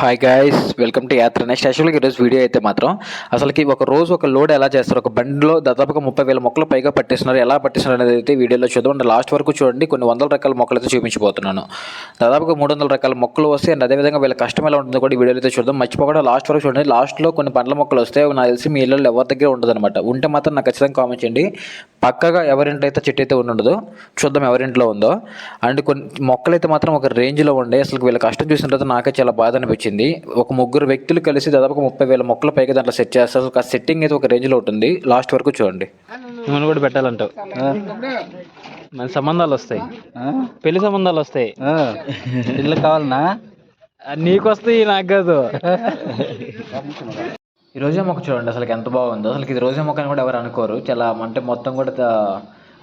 Hi guys welcome to Yatra next యాక్చువల్గా ఈరోజు video అయితే మాత్రం అసలుకి ఒక రోజు ఒక లోడ్ ఎలా చేస్తారు? ఒక బండిలో దాదాపుగా ముప్పై వేల మొక్కలు పైగా పట్టిస్తున్నారు. ఎలా పట్టిస్తున్నారు అనేది అయితే వీడియోలో చూద్దాం. అంటే లాస్ట్ వరకు చూడండి కొన్ని వందల రకాల మొక్కలు అయితే చూపించబోతున్నాను. దాదాపుగా మూడు వందల రకాల మొక్కలు వస్తాయి అండ్ అదేవిధంగా వీళ్ళ కష్టం ఎలా ఉంటుందో కూడా వీడియోలో అయితే చూద్దాం. మర్చిపోకుండా లాస్ట్ వరకు చూడండి. లాస్ట్లో కొన్ని పండ్ల మొక్కలు వస్తాయి నాకు తెలిసి మీ ఇళ్ళలో ఎవరి దగ్గర ఉండదన్నమాట. ఉంటే మాత్రం నాకు ఖచ్చితంగా కామెంట్ చేయండి. పక్కగా ఎవరింట్లో అయితే చెట్టు అయితే ఉండదు. చూద్దాం ఎవరింట్లో ఉందో. అండ్ కొన్ని మొక్కలు అయితే మాత్రం ఒక రేంజ్లో ఉండే. అసలు వీళ్ళ కష్టం చూసిన తర్వాత నాకే చాలా బాధ అనిపించింది. ఒక ముగ్గురు వ్యక్తులు కలిసి దాదాపు ముప్పై వేల మొక్కల పైగా దాంట్లో సెట్ చేస్తారు. ఆ సెట్టింగ్ అయితే ఒక రేంజ్లో ఉంటుంది. లాస్ట్ వరకు చూడండి. మనం కూడా పెట్టాలంటావు. మన సంబంధాలు వస్తాయి. పెళ్ళి సంబంధాలు వస్తాయి. ఇల్లు కావాలనా? నీకు వస్తాయి నాకు కాదు. ఈ రోజే మొక్క చూడండి అసలు ఎంత బాగుందో. అసలు ఇది రోజే మొక్క అని కూడా ఎవరు అనుకోరు. చాలా అంటే మొత్తం కూడా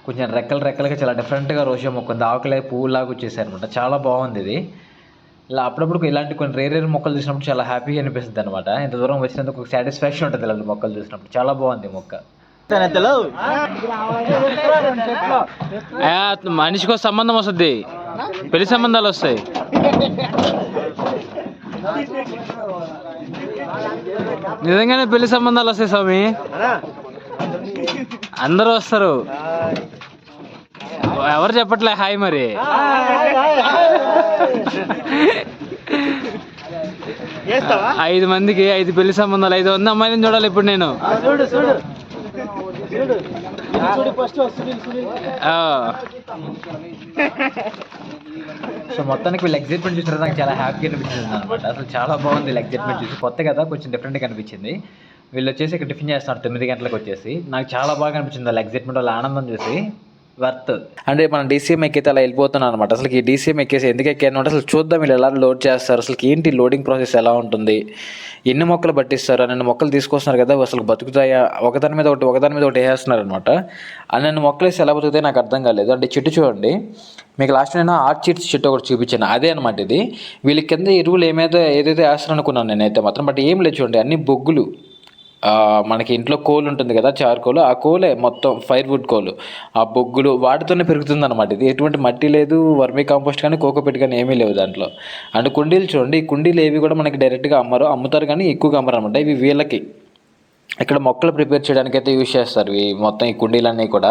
కొంచెం రెక్కలు రెక్కలకి చాలా డిఫరెంట్గా రోజే మొక్క ఉంది. ఆకులే పువ్వులాగా వచ్చేసాయి అనమాట చాలా బాగుంది ఇది. ఇలా అప్పుడప్పుడు ఇలాంటి కొన్ని రేర్ రేర్ మొక్కలు చూసినప్పుడు చాలా హ్యాపీగా అనిపిస్తుంది అనమాట ఇంత దూరం వచ్చినందుకు ఒక సాటిస్ఫాక్షన్ ఉంటుంది ఇలాంటి మొక్కలు చూసినప్పుడు. చాలా బాగుంది మొక్క. మనిషికి సంబంధం వస్తుంది. పెళ్ళి సంబంధాలు వస్తాయి. నిజంగానే పెళ్ళి సంబంధాలు వస్తాయి స్వామి. అందరూ వస్తారు. ఎవరు చెప్పట్లే హాయ్ మరి. ఐదు మందికి ఐదు పెళ్ళి సంబంధాలు ఐదు వంద అమ్మాయిని చూడాలి ఇప్పుడు నేను. చూడు చూడు. ఆ. సో మొత్తానికి వీళ్ళు ఎగ్జైట్మెంట్ చూసిన నాకు చాలా హ్యాపీ అనిపించింది అనమాట అసలు చాలా బాగుంది వీళ్ళ ఎగ్జైట్మెంట్ చూసి. కొత్త కదా కొంచెం డిఫరెంట్గా అనిపించింది. వీళ్ళు వచ్చేసి ఇక్కడ టిఫిన్ చేస్తున్నారు తొమ్మిది గంటలకు వచ్చేసి. నాకు చాలా బాగా అనిపించింది వాళ్ళ ఎగ్జైట్మెంట్ వాళ్ళ ఆనందం చూసి. వర్త్. అంటే మనం డీసీఎం ఎక్కితే అలా వెళ్ళిపోతున్నాం అనమాట అసలు ఈ డీసీఎం ఎక్కేసి ఎందుకు ఎక్కాను అంటే అసలు చూద్దాం వీళ్ళు ఎలా లోడ్ చేస్తారు. అసలు ఏంటి లోడింగ్ ప్రాసెస్ ఎలా ఉంటుంది? ఎన్ని మొక్కలు పట్టిస్తారు? అన్ని మొక్కలు తీసుకొస్తున్నారు కదా అసలు బతుకుతాయా? ఒకదాని మీద ఒకటి ఒకదాని మీద ఒకటి వేసేస్తున్నారు అనమాట అన్ని మొక్కలు వేసి ఎలా బతుకుతాయి నాకు అర్థం కాలేదు. అంటే చెట్టు చూడండి. మీకు లాస్ట్ నేను ఆర్ట్ చీట్స్ చెట్టు ఒకటి చూపించాను. అదే అనమాట ఇది. వీళ్ళ కింద ఎరువులు ఏమైతే ఏదైతే వేస్తాను అనుకున్నాను నేనైతే మాత్రం. బట్ ఏం లేదు చూడండి అన్ని బొగ్గులు. మనకి ఇంట్లో కోల్ ఉంటుంది కదా చార్కోల్ ఆ కోలే మొత్తం ఫైర్ వుడ్ కోల్. ఆ బొగ్గులు వాటితోనే పెరుగుతుంది అనమాట ఇది ఎటువంటి మట్టి లేదు వర్మీ కాంపోస్ట్ కానీ కోకోపెట్ కానీ ఏమీ లేవు దాంట్లో. అండ్ కుండీలు చూడండి ఈ కుండీలు ఏవి కూడా మనకి డైరెక్ట్గా అమ్మరు అమ్ముతారు కానీ ఎక్కువగా అమ్మరు అనమాట ఇవి వీళ్ళకి. ఇక్కడ మొక్కలు ప్రిపేర్ చేయడానికి అయితే యూజ్ చేస్తారు. ఈ మొత్తం ఈ కుండీలన్నీ కూడా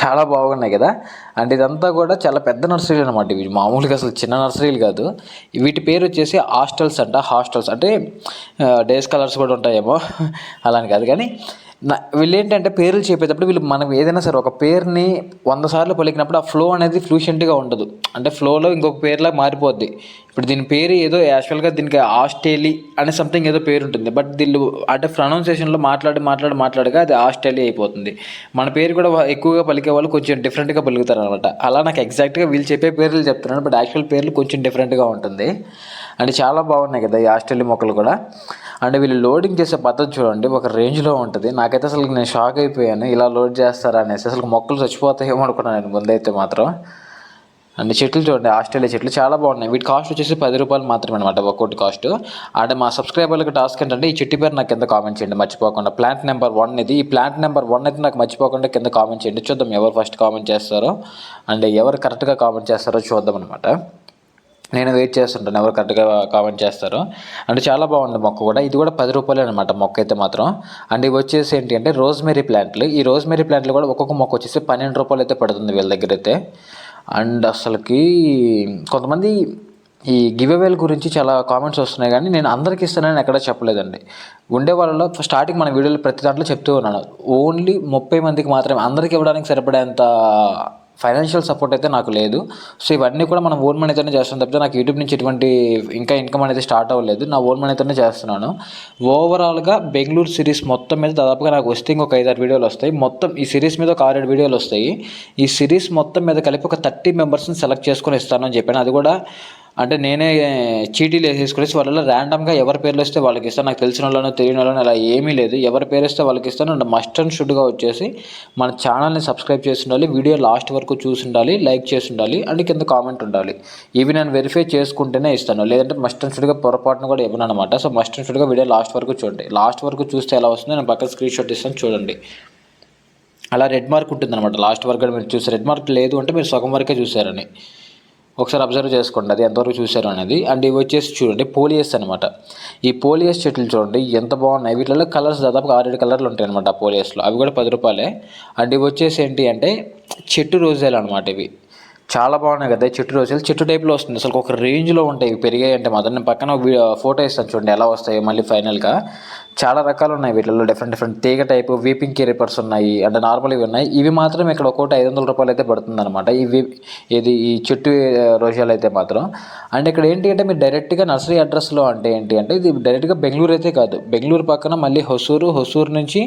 చాలా బాగున్నాయి కదా. అండ్ ఇదంతా కూడా చాలా పెద్ద నర్సరీలు అనమాట ఇవి. మామూలుగా అసలు చిన్న నర్సరీలు కాదు. వీటి పేరు వచ్చేసి హాస్టల్స్ అంట. హాస్టల్స్ అంటే డేస్ కలర్స్ కూడా ఉంటాయేమో. అలా కాదు కానీ వీళ్ళు ఏంటంటే పేర్లు చెప్పేటప్పుడు వీళ్ళు మనం ఏదైనా సరే ఒక పేరుని వంద సార్లు పలికినప్పుడు ఆ ఫ్లో అనేది ఫ్లూషెంట్గా ఉండదు. అంటే ఫ్లోలో ఇంకొక పేరులా మారిపోద్ది. ఇప్పుడు దీని పేరు ఏదో యాక్చువల్గా దీనికి ఆస్ట్రేలి అనే సంథింగ్ ఏదో పేరు ఉంటుంది. బట్ దీళ్ళు అంటే ప్రొనౌన్సియేషన్లో మాట్లాడి మాట్లాడి మాట్లాడగా అది ఆస్ట్రేలియా అయిపోతుంది. మన పేరు కూడా ఎక్కువగా పలికే వాళ్ళు కొంచెం డిఫరెంట్గా పలుకుతారు అనమాట అలా నాకు ఎగ్జాక్ట్గా వీళ్ళు చెప్పే పేర్లు చెప్తున్నాను. బట్ యాక్చువల్ పేర్లు కొంచెం డిఫరెంట్గా ఉంటుంది. అండ్ చాలా బాగున్నాయి కదా ఈ ఆస్ట్రేలియా మొక్కలు కూడా. అంటే వీళ్ళు లోడింగ్ చేసే పద్ధతి చూడండి ఒక రేంజ్లో ఉంటుంది. నాకైతే అసలు నేను షాక్ అయిపోయాను. ఇలా లోడ్ చేస్తారా అనేసి. అసలు మొక్కలు చచ్చిపోతాయేమో అనుకున్నాను నేను ముందైతే మాత్రం. అండ్ చెట్లు చూడండి ఆస్ట్రేలియా చెట్లు చాలా బాగున్నాయి. వీటి కాస్ట్ వచ్చేసి పది రూపాయలు మాత్రమే అనమాట ఒక్కొక్కటి కాస్ట్. అంటే మా సబ్స్క్రైబర్లకు టాస్క్ ఏంటంటే ఈ చెట్టు పేరు నాకు కింద కామెంట్ చేయండి మర్చిపోకుండా. ప్లాంట్ నెంబర్ వన్ ఇది. ఈ ప్లాంట్ నెంబర్ వన్ అయితే నాకు మర్చిపోకుండా కింద కామెంట్ చేయండి. చూద్దాం ఎవరు ఫస్ట్ కామెంట్ చేస్తారో అండ్ ఎవరు కరెక్ట్గా కామెంట్ చేస్తారో చూద్దాం అనమాట నేను వెయిట్ చేస్తుంటాను. ఎవరు కరెక్ట్గా కామెంట్ చేస్తారు. అంటే చాలా బాగుంది మొక్క కూడా. ఇది కూడా పది రూపాయలు అనమాట మొక్క అయితే మాత్రం. అండ్ ఇవి వచ్చేసి ఏంటి అంటే రోజ్మెరీ ప్లాంట్లు ఈ రోజ్మెరీ ప్లాంట్లు కూడా ఒక్కొక్క మొక్క వచ్చేసి పన్నెండు రూపాయలు అయితే పడుతుంది వీళ్ళ దగ్గర అయితే. అండ్ అసలుకి కొంతమంది ఈ గివ్ అవేల గురించి చాలా కామెంట్స్ వస్తున్నాయి కానీ నేను అందరికీ ఇస్తానని ఎక్కడ చెప్పలేదండి. ఉండే వాళ్ళలో స్టార్టింగ్ మన వీడియోలో ప్రతి దాంట్లో చెప్తూ ఉన్నాను. ఓన్లీ ముప్పై మందికి మాత్రమే అందరికి ఇవ్వడానికి సరిపడేంత ఫైనాన్షియల్ సపోర్ట్ అయితే నాకు లేదు. సో ఇవన్నీ కూడా మనం ఓన్ మనీతోనే చేస్తాం తప్పితే నాకు యూట్యూబ్ నుంచి ఎటువంటి ఇంకా ఇన్కమ్ అనేది స్టార్ట్ అవ్వలేదు. నా ఓన్ మనీతోనే చేస్తున్నాను. ఓవరాల్గా బెంగళూరు సిరీస్ మొత్తం మీద దాదాపుగా నాకు వస్తే ఇంకొక ఐదారు వీడియోలు వస్తాయి. మొత్తం ఈ సిరీస్ మీద ఒక ఆరేడు వీడియోలు వస్తాయి. ఈ సిరీస్ మొత్తం మీద కలిపి ఒక థర్టీ మెంబర్స్ని సెలెక్ట్ చేసుకొని ఇస్తాను అని చెప్పాను. అది కూడా అంటే నేనే చీటీలు వేసేసుకునేసి వాళ్ళలో ర్యాండమ్గా ఎవరి పేర్లు వస్తే వాళ్ళకి ఇస్తాను నాకు తెలిసిన వాళ్ళను తెలియని వాళ్ళని అలా ఏమీ లేదు. ఎవరి పేరు వస్తే వాళ్ళకి ఇస్తాను. అండ్ మస్ట్ అండ్ షుడ్గా వచ్చేసి మన ఛానల్ని సబ్స్క్రైబ్ చేసి ఉండాలి వీడియో లాస్ట్ వరకు చూసి ఉండాలి లైక్ చేసి ఉండాలి అండ్ కింద కామెంట్ ఉండాలి. ఇవి నేను వెరిఫై చేసుకుంటేనే ఇస్తాను. లేదంటే మస్ట్ అండ్ షుడ్గా పొరపాటును కూడా ఇవ్వను అనమాట సో మస్ట్ అండ్ షుడ్గా వీడియో లాస్ట్ వరకు చూడండి. లాస్ట్ వరకు చూస్తే ఎలా వస్తుందో నేను పక్కన స్క్రీన్ షాట్ ఇస్తాను చూడండి. అలా రెడ్ మార్క్ ఉంటుంది అనమాట లాస్ట్ వరకు మీరు చూసి రెడ్ మార్క్ లేదు అంటే మీరు సగం వరకే చూసారని. ఒకసారి అబ్జర్వ్ చేసుకోండి అది ఎంతవరకు చూశారు అనేది. అండ్ ఇవి వచ్చేసి చూడండి పోలియస్ అనమాట ఈ పోలియస్ చెట్లు చూడండి ఎంత బాగున్నాయి. వీటిలో కలర్స్ దాదాపు ఆరేడు కలర్లు ఉంటాయి అనమాట ఆ పోలియస్లో. అవి కూడా పది రూపాయలే. అండ్ ఇవి వచ్చేసి ఏంటి అంటే చెట్టు రోజాలు అనమాట ఇవి. చాలా బాగున్నాయి కదా చెట్టు రోజులు. చెట్టు టైప్లో వస్తుంది. అసలు ఒక రేంజ్లో ఉంటాయి. ఇవి పెరిగాయి అంటే మాత్రం నేను పక్కన ఫోటో ఇస్తాను చూడండి ఎలా వస్తాయి మళ్ళీ ఫైనల్గా. చాలా రకాలు ఉన్నాయి వీటిలో డిఫరెంట్ డిఫరెంట్ తీగ టైపు వీపింగ్ కేరిపర్స్ ఉన్నాయి. అంటే నార్మల్ ఇవి ఉన్నాయి. ఇవి మాత్రం ఇక్కడ ఒక్కోటి ఐదు వందల రూపాయలు అయితే పడుతుంది అనమాట ఇవి ఇది ఈ చెట్టు రోజాలు అయితే మాత్రం. అండ్ ఇక్కడ ఏంటి అంటే మీరు డైరెక్ట్గా నర్సరీ అడ్రస్లో అంటే ఏంటి అంటే ఇది డైరెక్ట్గా బెంగళూరు అయితే కాదు. బెంగళూరు పక్కన మళ్ళీ హొసూరు హొసూరు నుంచి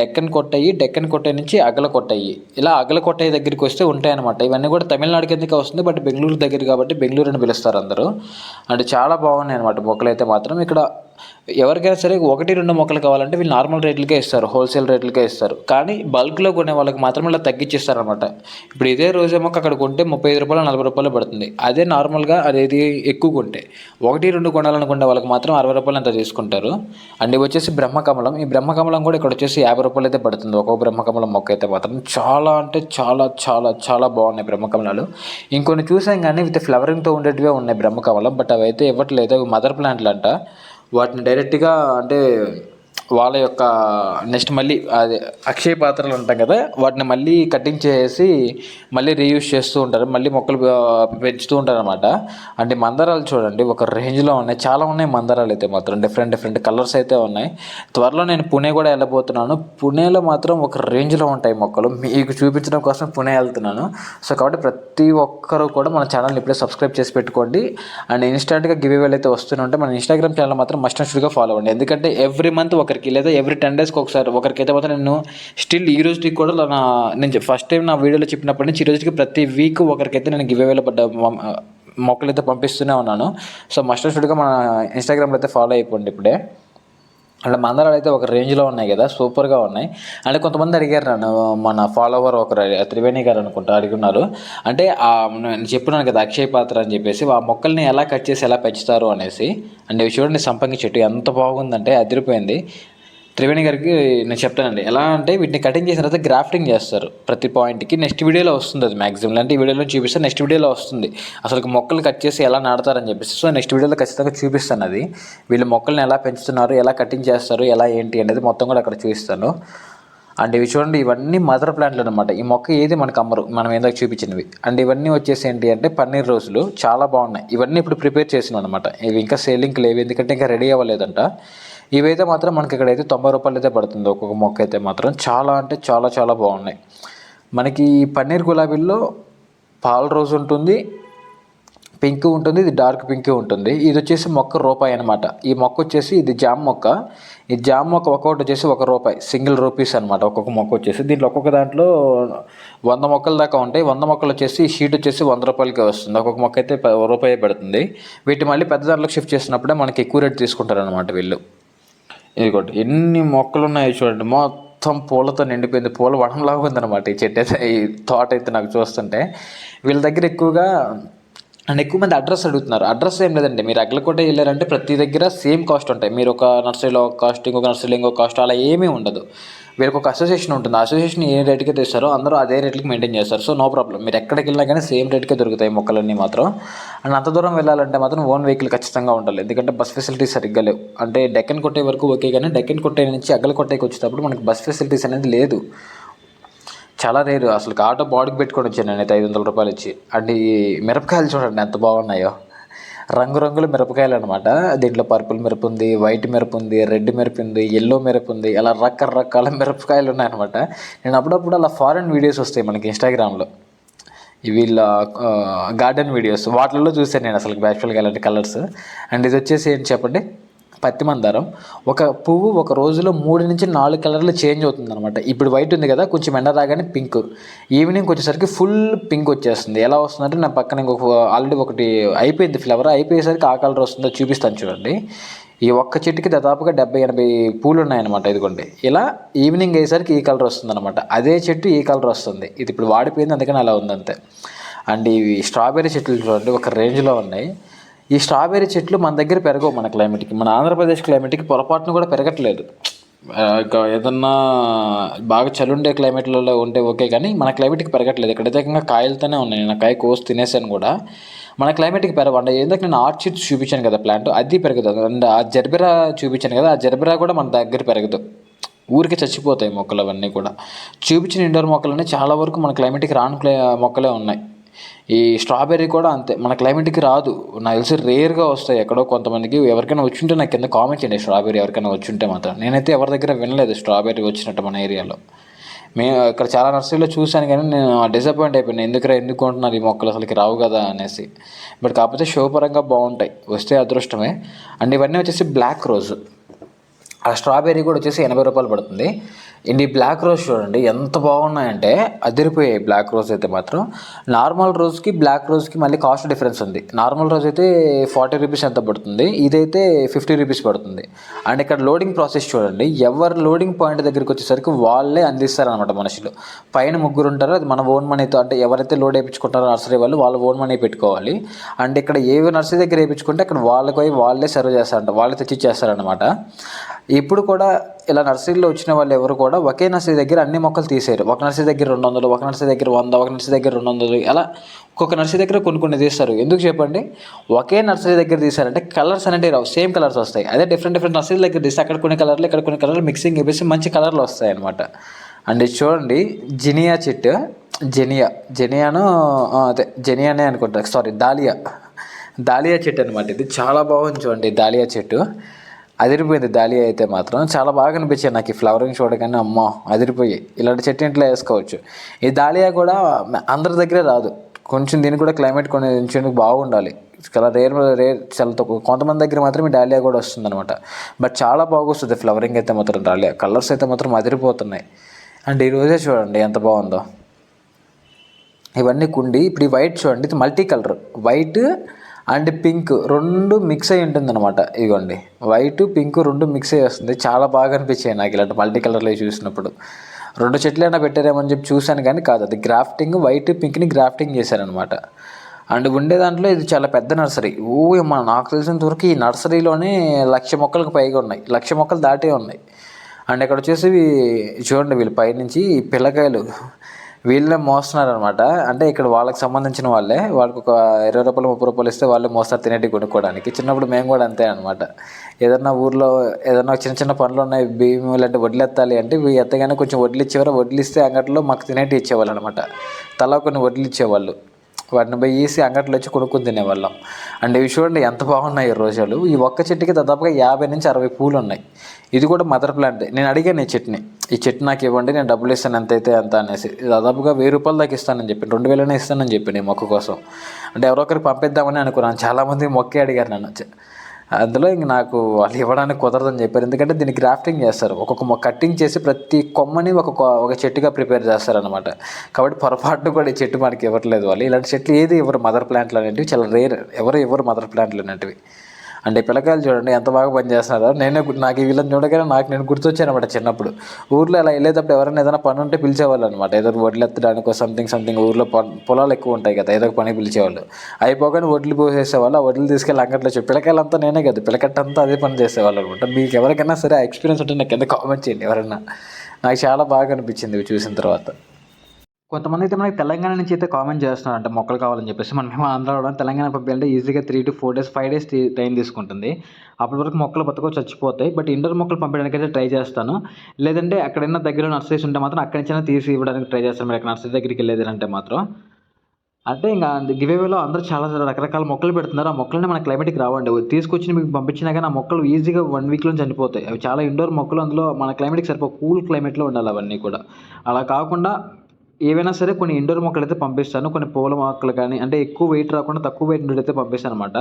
డెక్కన్ కొట్టయి డెక్కన్ కొట్టయి నుంచి అగల కొట్టయి ఇలా అగల కొట్టయి దగ్గరికి వస్తే ఉంటాయన్నమాట. ఇవన్నీ కూడా తమిళ తమిళనాడు కిందకి వస్తుంది? బట్ బెంగళూరు దగ్గర కాబట్టి బెంగళూరు అని పిలుస్తారు అందరూ. అంటే చాలా బాగున్నాయి అనమాట మొక్కలు అయితే మాత్రం. ఇక్కడ ఎవరికైనా సరే ఒకటి రెండు మొక్కలు కావాలంటే వీళ్ళు నార్మల్ రేట్లకే ఇస్తారు హోల్సేల్ రేట్లకే ఇస్తారు. కానీ బల్క్లో కొనే వాళ్ళకి మాత్రం ఇలా తగ్గించేస్తారనమాట ఇప్పుడు ఇదే రోజే మొక్క అక్కడ కొంటే ముప్పై ఐదు రూపాయలు నలభై రూపాయలు పడుతుంది. అదే నార్మల్గా అదేది ఎక్కువ కొంటే ఒకటి రెండు కొనాలనుకునే వాళ్ళకి మాత్రం అరవై రూపాయలు అంత తీసుకుంటారు. అండ్ ఇవి వచ్చేసి బ్రహ్మకమలం. ఈ బ్రహ్మకమలం కూడా ఇక్కడ వచ్చేసి యాభై రూపాయలు అయితే పడుతుంది. ఒక్కొక్క బ్రహ్మకమలం మొక్క అయితే మాత్రం చాలా అంటే చాలా చాలా చాలా బాగున్నాయి బ్రహ్మకమలాలు. ఇంకొన్ని చూసాం కానీ విత్ ఫ్లవరింగ్తో ఉండేటివే ఉన్నాయి బ్రహ్మకమలం. బట్ అవి అయితే ఇవ్వట్లేదు. అవి మదర్ ప్లాంట్లు అంట వాటిని డైరెక్ట్గా అంటే వాళ్ళ యొక్క నెక్స్ట్ మళ్ళీ అదే అక్షయ పాత్రలు ఉంటాం కదా వాటిని మళ్ళీ కటింగ్ చేసి మళ్ళీ రీయూజ్ చేస్తూ ఉంటారు మళ్ళీ మొక్కలు పెంచుతూ ఉంటారు అనమాట అంటే మందారాలు చూడండి ఒక రేంజ్లో ఉన్నాయి చాలా ఉన్నాయి మందారాలు అయితే మాత్రం డిఫరెంట్ డిఫరెంట్ కలర్స్ అయితే ఉన్నాయి. త్వరలో నేను పుణే కూడా వెళ్ళబోతున్నాను. పుణేలో మాత్రం ఒక రేంజ్లో ఉంటాయి మొక్కలు మీకు చూపించడం కోసం పుణే వెళ్తున్నాను. సో కాబట్టి ప్రతి ఒక్కరు కూడా మన ఛానల్ని ఇప్పుడే సబ్స్క్రైబ్ చేసి పెట్టుకోండి. అండ్ ఇన్స్టాంట్గా గివ్ ఇవేలు అయితే వస్తూనే ఉంటే మన ఇన్స్టాగ్రామ్ ఛానల్ మాత్రం మస్ట్ అండ్ ఫాలో అవ్వండి. ఎందుకంటే ఎవ్రీ మంత్ ఒకరికి లేదా ఎవ్రీ టెన్ డేస్కి ఒకసారి. ఒకరికి అయితే పోతే నేను స్టిల్ ఈ రోజుకి కూడా నా నేను ఫస్ట్ టైం నా వీడియోలో చెప్పినప్పటి నుంచి ఈ రోజుకి ప్రతి వీక్ ఒకరికైతే నేను గివ్ అవేలో పడ్డ మొక్కలు అయితే పంపిస్తూనే ఉన్నాను. సో మస్ట్ షుడ్గా మన ఇన్స్టాగ్రామ్లో అయితే ఫాలో అయిపోండి ఇప్పుడే. అంటే మందరాలు అయితే ఒక రేంజ్లో ఉన్నాయి కదా సూపర్గా ఉన్నాయి. అంటే కొంతమంది అడిగారు నన్ను మన ఫాలోవర్ ఒకరు త్రివేణి గారు అనుకుంటా అడుగున్నారు. అంటే నేను చెప్పినాను కదా అక్షయ పాత్ర అని చెప్పేసి ఆ మొక్కల్ని ఎలా కట్ చేసి ఎలా పెంచుతారు అనేసి. అంటే చూడండి సంపంగి చెట్టు ఎంత బాగుందంటే అదిరిపోయింది. త్రివేణి గారికి నేను చెప్తానండి. ఎలా అంటే వీటిని కటింగ్ చేసిన తర్వాత గ్రాఫ్టింగ్ చేస్తారు. ప్రతి పాయింట్కి నెక్స్ట్ వీడియోలో వస్తుంది అది మ్యాక్సిమం అంటే ఈ వీడియోలో చూపిస్తే నెక్స్ట్ వీడియోలో వస్తుంది. అసలు మొక్కలు కట్ చేసి ఎలా నాడతారని చెప్పేసి. సో నెక్స్ట్ వీడియోలో ఖచ్చితంగా చూపిస్తాను అది. వీళ్ళు మొక్కల్ని ఎలా పెంచుతున్నారు ఎలా కటింగ్ చేస్తారు ఎలా ఏంటి అనేది మొత్తం కూడా అక్కడ చూపిస్తాను. అండ్ ఇవి చూడండి ఇవన్నీ మదర్ ప్లాంట్లు అనమాట ఈ మొక్క ఏది మనకు అమ్మరు? మనం ఏందో చూపించినవి. అండ్ ఇవన్నీ వచ్చేసి ఏంటి అంటే పన్నీర్ రోజులు. చాలా బాగున్నాయి. ఇవన్నీ ఇప్పుడు ప్రిపేర్ చేసినాం అనమాట ఇవి ఇంకా సేలింగ్ లేవు. ఎందుకంటే ఇంకా రెడీ అవ్వలేదంట. ఇవైతే మాత్రం మనకి ఇక్కడైతే తొంభై రూపాయలు అయితే పడుతుంది. ఒక్కొక్క మొక్క అయితే మాత్రం చాలా అంటే చాలా చాలా బాగున్నాయి. మనకి ఈ పన్నీర్ గులాబీల్లో పాల రోజు ఉంటుంది పింక్ ఉంటుంది ఇది డార్క్ పింక్ ఉంటుంది. ఇది వచ్చేసి మొక్క రూపాయి అనమాట ఈ మొక్క వచ్చేసి ఇది జామ్ మొక్క. ఈ జామ్ మొక్క ఒక్కొక్కటి వచ్చేసి ఒక రూపాయి సింగిల్ రూపీస్ అనమాట ఒక్కొక్క మొక్క వచ్చేసి. దీంట్లో ఒక్కొక్క దాంట్లో వంద మొక్కల దాకా ఉంటాయి. వంద మొక్కలు వచ్చేసి షీట్ వచ్చేసి వంద రూపాయలకి వస్తుంది. ఒక్కొక్క మొక్క అయితే రూపాయి పెడుతుంది. వీటి మళ్ళీ పెద్ద దాంట్లో షిఫ్ట్ చేసినప్పుడే మనకి ఎక్కువ రేట్ తీసుకుంటారు అనమాట వీళ్ళు. ఇదిగోండి ఎన్ని మొక్కలు ఉన్నాయో చూడండి. మొత్తం పూలతో నిండిపోయింది. పూల వనంలాగా ఉందన్నమాట ఈ చెట్టు అయితే ఈ తోట అయితే నాకు చూస్తుంటే. వీళ్ళ దగ్గర ఎక్కువగా అండ్ ఎక్కువ మంది అడ్రస్ అడుగుతున్నారు. అడ్రస్ ఏం లేదండి. మీరు అగ్లకోట వెళ్ళారంటే ప్రతి దగ్గర సేమ్ కాస్ట్ ఉంటాయి. మీరు ఒక నర్సరీలో ఒక కాస్ట్ ఇంకొక నర్సరీలో ఇంకొక కాస్ట్ అలా ఏమీ ఉండదు. వీళ్ళకి ఒక అసోసియేషన్ ఉంటుంది. అసోసియేషన్ ఏ రేట్కి తెస్తారో అందరూ అదే రేట్కి మెయింటైన్ చేస్తారు. సో నో ప్రాబ్లం మీరు ఎక్కడికి వెళ్ళినా కానీ సేమ్ రేట్కే దొరుకుతాయి మొక్కలన్నీ మాత్రం. అండ్ అంత దూరం వెళ్ళాలంటే మాత్రం ఓన్ వెహికల్ ఖచ్చితంగా ఉండాలి. ఎందుకంటే బస్ ఫెసిలిటీస్ సరిగ్గా లేవు. అంటే డెక్కన్ కొట్టే వరకు ఓకే కానీ డెక్కన్ కొట్టే నుంచి అగ్గల కొట్టేకి వచ్చేటప్పుడు మనకి బస్ ఫెసిలిటీస్ అనేది లేదు. చాలా రేరు. అసలు ఆటో బాడీకి పెట్టుకొని వచ్చాను నేనైతే ఐదు వందల రూపాయలు ఇచ్చి. అండ్ ఈ మిరపకాయలు చూడండి ఎంత బాగున్నాయో. రంగురంగుల మిరపకాయలు అనమాట దీంట్లో పర్పుల్ మిరప ఉంది వైట్ మిరప ఉంది రెడ్ మిరప ఉంది ఎల్లో మిరప ఉంది అలా రకరకాల మిరపకాయలు ఉన్నాయన్నమాట. నేను అప్పుడప్పుడు అలా ఫారెన్ వీడియోస్ వస్తాయి మనకి ఇన్స్టాగ్రామ్లో వీళ్ళ గార్డెన్ వీడియోస్ వాటిల్లో చూసాను నేను అసలు బ్యాచువల్గా ఇలాంటి కలర్స్ అండ్ ఇది వచ్చేసి ఏంటి చెప్పండి? పత్తి మందారం. ఒక పువ్వు ఒక రోజులో మూడు నుంచి నాలుగు కలర్లు చేంజ్ అవుతుంది అనమాట ఇప్పుడు వైట్ ఉంది కదా కొంచెం ఎండ రాగానే పింక్. ఈవినింగ్ వచ్చేసరికి ఫుల్ పింక్ వచ్చేస్తుంది. ఎలా వస్తుందంటే నా పక్కన ఇంకొక ఆల్రెడీ ఒకటి అయిపోయింది ఫ్లవర్. అయిపోయేసరికి ఆ కలర్ వస్తుందో చూపిస్తాను చూడండి. ఈ ఒక్క చెట్టుకి దాదాపుగా డెబ్బై ఎనభై పూలు ఉన్నాయన్నమాట ఇదిగోండి. ఇలా ఈవినింగ్ అయ్యేసరికి ఈ కలర్ వస్తుంది అనమాట అదే చెట్టు ఈ కలర్ వస్తుంది. ఇది ఇప్పుడు వాడిపోయింది అందుకని అలా ఉంది అంతే అండ్ ఇవి స్ట్రాబెర్రీ చెట్లు చూడండి ఒక రేంజ్లో ఉన్నాయి. ఈ స్ట్రాబెర్రీ చెట్లు మన దగ్గర పెరగవు మన క్లైమేట్కి మన ఆంధ్రప్రదేశ్ క్లైమేట్కి పొరపాటును కూడా పెరగట్లేదు. ఇంకా ఏదన్నా బాగా చలుండే క్లైమేట్లలో ఉంటే ఓకే కానీ మన క్లైమేట్కి పెరగట్లేదు. ఇక్కడైతే ఇంకా కాయలతోనే ఉన్నాయి. నేను కాయ కోసి తినేసాను కూడా. మన క్లైమేట్కి పెరగండి ఎందుకంటే నేను ఆర్చిడ్ చూపించాను కదా ప్లాంట్ అది పెరగదు. అండ్ ఆ జర్బెరా చూపించాను కదా ఆ జర్బెరా కూడా మన దగ్గర పెరగదు. ఊరికి చచ్చిపోతాయి మొక్కలు అవన్నీ కూడా. చూపించిన ఇండోర్ మొక్కలన్నీ చాలా వరకు మన క్లైమేట్కి రాను క్లై మొక్కలే ఉన్నాయి. ఈ స్ట్రాబెర్రీ కూడా అంతే. మన క్లైమేట్కి రాదు. నాకు తెలిసి రేర్గా వస్తాయి ఎక్కడో కొంతమందికి. ఎవరికైనా వచ్చింటే నాకు కింద కామెంట్ చేయండి స్ట్రాబెర్రీ ఎవరికైనా వచ్చింటే మాత్రం. నేనైతే ఎవరి దగ్గర వినలేదు స్ట్రాబెర్రీ వచ్చినట్టు మన ఏరియాలో. మేము ఇక్కడ చాలా నర్సరీలో చూశాను కానీ నేను డిసప్పాయింట్ అయిపోయాను. ఎందుకురా ఎందుకు కొంటున్నారు ఈ మొక్కలు అసలుకి రావు కదా అనేసి. బట్ కాకపోతే షో పరంగా బాగుంటాయి. వస్తే అదృష్టమే. అండ్ ఇవన్నీ వచ్చేసి బ్లాక్ రోజ్. ఆ స్ట్రాబెర్రీ కూడా వచ్చేసి ఎనభై రూపాయలు పడుతుంది. అండ్ బ్లాక్ రోజ్ చూడండి ఎంత బాగున్నాయంటే అదిరిపోయాయి బ్లాక్ రోజ్ అయితే మాత్రం. నార్మల్ రోజుకి బ్లాక్ రోజ్కి మళ్ళీ కాస్ట్ డిఫరెన్స్ ఉంది. నార్మల్ రోజు అయితే ఫార్టీ రూపీస్ ఎంత పడుతుంది? ఇదైతే ఫిఫ్టీ రూపీస్ పడుతుంది. అండ్ ఇక్కడ లోడింగ్ ప్రాసెస్ చూడండి ఎవరు లోడింగ్ పాయింట్ దగ్గరికి వచ్చేసరికి వాళ్ళే అందిస్తారనమాట మనుషులు. పైన ముగ్గురు ఉంటారో అది మన ఓన్ మనీతో అంటే ఎవరైతే లోడ్ వేయించుకుంటారో నర్సరీ వాళ్ళు వాళ్ళు ఓన్ మనీ పెట్టుకోవాలి. అండ్ ఇక్కడ ఏవి నర్సరీ దగ్గర వేయించుకుంటే అక్కడ వాళ్ళకి పోయి వాళ్ళే సర్వ్ చేస్తారంట వాళ్ళే తెచ్చి ఇచ్చేస్తారనమాట ఇప్పుడు కూడా ఇలా నర్సరీలో వచ్చిన వాళ్ళు ఎవరు కూడా ఒకే నర్సరీ దగ్గర అన్ని మొక్కలు తీసారు ఒక నర్సరీ దగ్గర రెండు వందలు ఒక నర్సరీ దగ్గర వంద ఒక నర్సరీ దగ్గర రెండు వందలు అలా ఒక్కొక్క నర్సరీ దగ్గర కొన్ని కొన్ని తీస్తారు. ఎందుకు చెప్పండి? ఒకే నర్సరీ దగ్గర తీసారంటే కలర్స్ అనేవి రావు. సేమ్ కలర్స్ వస్తాయి. అదే డిఫరెంట్ డిఫరెంట్ నర్సరీ దగ్గర తీస్తే అక్కడ కొన్ని కలర్లు ఇక్కడ కొన్ని కలర్లు మిక్సింగ్ వేసి మంచి కలర్లు వస్తాయి అనమాట అండ్ చూడండి జినియా చెట్టు. జెనియా జెనియాను అదే జెనియానే అనుకుంటా. Sorry dahlia. దాలియా చెట్టు అనమాట ఇది. చాలా బాగుంది చూడండి దాలియా చెట్టు. అదిరిపోయింది దాలియా అయితే మాత్రం. చాలా బాగా అనిపించింది నాకు ఈ ఫ్లవరింగ్ చూడగానే. అమ్మో అదిరిపోయి ఇలాంటి చెట్టు ఇంట్లో వేసుకోవచ్చు. ఈ దాలియా కూడా అందరి దగ్గరే రాదు. కొంచెం దీనికి కూడా క్లైమేట్ కొంచెం బాగుండాలి. చాలా రేర్ రేర్ చాలా తక్కువ. కొంతమంది దగ్గర మాత్రమే డాలియా కూడా వస్తుంది అనమాట బట్ చాలా బాగా వస్తుంది ఫ్లవరింగ్ అయితే మాత్రం డాలియా కలర్స్ అయితే మాత్రం అదిరిపోతున్నాయి. అండ్ ఈ రోజే చూడండి ఎంత బాగుందో. ఇవన్నీ కుండి. ఇప్పుడు ఈ వైట్ చూడండి. ఇది multi colour white and pink రెండు మిక్స్ అయి ఉంటుంది అనమాట ఇదిగోండి వైట్ పింక్ రెండు మిక్స్ అయ్యి వస్తుంది. చాలా బాగా అనిపించాయి నాకు ఇలాంటి మల్టీ కలర్లో చూసినప్పుడు. రెండు చెట్లైనా పెట్టారేమని చెప్పి చూశాను కానీ కాదు. అది గ్రాఫ్టింగ్ వైట్ పింక్ని గ్రాఫ్టింగ్ చేశారనమాట అండ్ ఉండే దాంట్లో ఇది చాలా పెద్ద నర్సరీ. ఓ మా నాకు తెలిసినంత వరకు ఈ నర్సరీలోనే లక్ష మొక్కలకు పైగా ఉన్నాయి. లక్ష మొక్కలు దాటే ఉన్నాయి. అండ్ ఇక్కడ వచ్చేసి చూడండి వీళ్ళు పైనుంచి పిల్లకాయలు. వీళ్ళే మోస్తున్నారు అనమాట అంటే ఇక్కడ వాళ్ళకి సంబంధించిన వాళ్ళే. వాళ్ళకి ఒక ఇరవై రూపాయలు ముప్పై రూపాయలు ఇస్తే వాళ్ళే మోస్తారు తినేటి కొనుక్కోవడానికి. చిన్నప్పుడు మేము కూడా అంతే అనమాట ఏదన్నా ఊర్లో ఏదన్నా చిన్న చిన్న పనులు ఉన్నాయి బియ్యం ఇలాంటి వడ్లు ఎత్తాలి అంటే ఇవి ఎత్తగానే కొంచెం వడ్లు ఇచ్చేవారు. వడ్లు ఇస్తే అంగట్లో మాకు తినేటి ఇచ్చేవాళ్ళు అనమాట తలా కొన్ని వడ్లు ఇచ్చేవాళ్ళు. వాటిని పోయి వేసి అంగట్లో వచ్చి కొనుక్కొని తినేవాళ్ళం. అండ్ ఇవి చూడండి ఎంత బాగున్నాయి ఈ రోజులు. ఈ ఒక్క చెట్టుకి దాదాపుగా యాభై నుంచి అరవై పూలు ఉన్నాయి. ఇది కూడా మదర్ ప్లాంట్. నేను అడిగాను ఈ చెట్టుని. ఈ చెట్టు నాకు ఇవ్వండి నేను డబ్బులు ఇస్తాను ఎంత అయితే అంత అనేసి. దాదాపుగా వెయ్యి రూపాయల దాకా ఇస్తానని చెప్పి రెండు వేలనే ఇస్తానని చెప్పి మొక్క కోసం. అంటే ఎవరో ఒకరికి పంపిద్దామని అనుకున్నాను చాలామంది మొక్కే అడిగారు నన్ను. అందులో ఇంక నాకు వాళ్ళు ఇవ్వడానికి కుదరదని చెప్పారు. ఎందుకంటే దీన్ని గ్రాఫ్టింగ్ చేస్తారు. ఒక్కొక్క మొక్క కట్టింగ్ చేసి ప్రతి కొమ్మని ఒక కొ- ఒక చెట్టుగా ప్రిపేర్ చేస్తారనమాట కాబట్టి పొరపాటును కూడా ఈ చెట్టు మనకి ఇవ్వట్లేదు వాళ్ళు. ఇలాంటి చెట్లు ఏది ఇవ్వరు మదర్ ప్లాంట్లు అనేటివి చాలా రేర్ ఎవరు ఇవ్వరు మదర్ ప్లాంట్లు అనేటివి. అంటే పిల్లకాయలు చూడండి ఎంత బాగా పనిచేస్తున్నారో. నేనే నాకు వీళ్ళని చూడగానే నాకు నేను గుర్తొచ్చాను అనమాట చిన్నప్పుడు. ఊర్లో అలా వెళ్ళేటప్పుడు ఎవరైనా ఏదైనా పని ఉంటే పిలిచేవాళ్ళు అనమాట ఏదో వడ్లు ఎత్తడానికో సంథింగ్ సంథింగ్ ఊర్లో పొలాలు ఎక్కువ ఉంటాయి కదా ఏదో ఒక పని పిలిచేవాళ్ళు. అయిపోగానే వడ్లు పోసేసేవాళ్ళు. ఆ వడ్లు తీసుకెళ్ళి అంగట్లో వచ్చి పిల్లకాయలంతా నేనే కదా పిల్లకట్టంతా అదే పని చేసేవాళ్ళు అనమాట. మీకు ఎవరికైనా సరే ఆ ఎక్స్పీరియన్స్ ఉంటే నాకు కింద కామెంట్ చేయండి ఎవరైనా నాకు చాలా బాగా అనిపించింది చూసిన తర్వాత. కొంతమంది అయితే మనకి తెలంగాణ నుంచి అయితే కామెంట్ చేస్తున్నారు అంటే మొక్కలు కావాలని చెప్పేసి. మనం మేము ఆంధ్రాలో తెలంగాణ పంపించాలంటే ఈజీగా three to four days five days time తీసుకుంటుంది. అప్పటి వరకు మొక్కలు బతకో చచ్చిపోతాయి. బట్ ఇండోర్ మొక్కలు పంపించడానికి అయితే ట్రై చేస్తాను. లేదంటే ఎక్కడైనా దగ్గర నర్సరీస్ ఉంటే మాత్రం అక్కడి నుంచి తీసి ఇవ్వడానికి ట్రై చేస్తాను. మీరు నర్సరీ దగ్గరికి వెళ్ళేది అంటే మాత్రం. అంటే ఇంకా గివేవేలో అందరూ చాలా రకరకాల మొక్కలు పెడుతున్నారు. ఆ మొక్కలని మన క్లైమేట్కి రావండి. తీసుకొచ్చి మీకు పంపించినా కానీ ఆ మొక్కలు ఈజీగా వన్ వీక్లో చనిపోతాయి. అవి చాలా ఇండోర్ మొక్కలు అందులో మన క్లైమేట్కి సరిపో కూల్ క్లైమేట్లో ఉండాలి అవన్నీ కూడా. అలా కాకుండా ఏవైనా సరే కొన్ని ఇండోర్ మొక్కలు అయితే పంపిస్తాను కొన్ని పూల మొక్కలు కానీ అంటే ఎక్కువ వెయిట్ రాకుండా తక్కువ వెయిట్ నుండి అయితే పంపిస్తాను అనమాట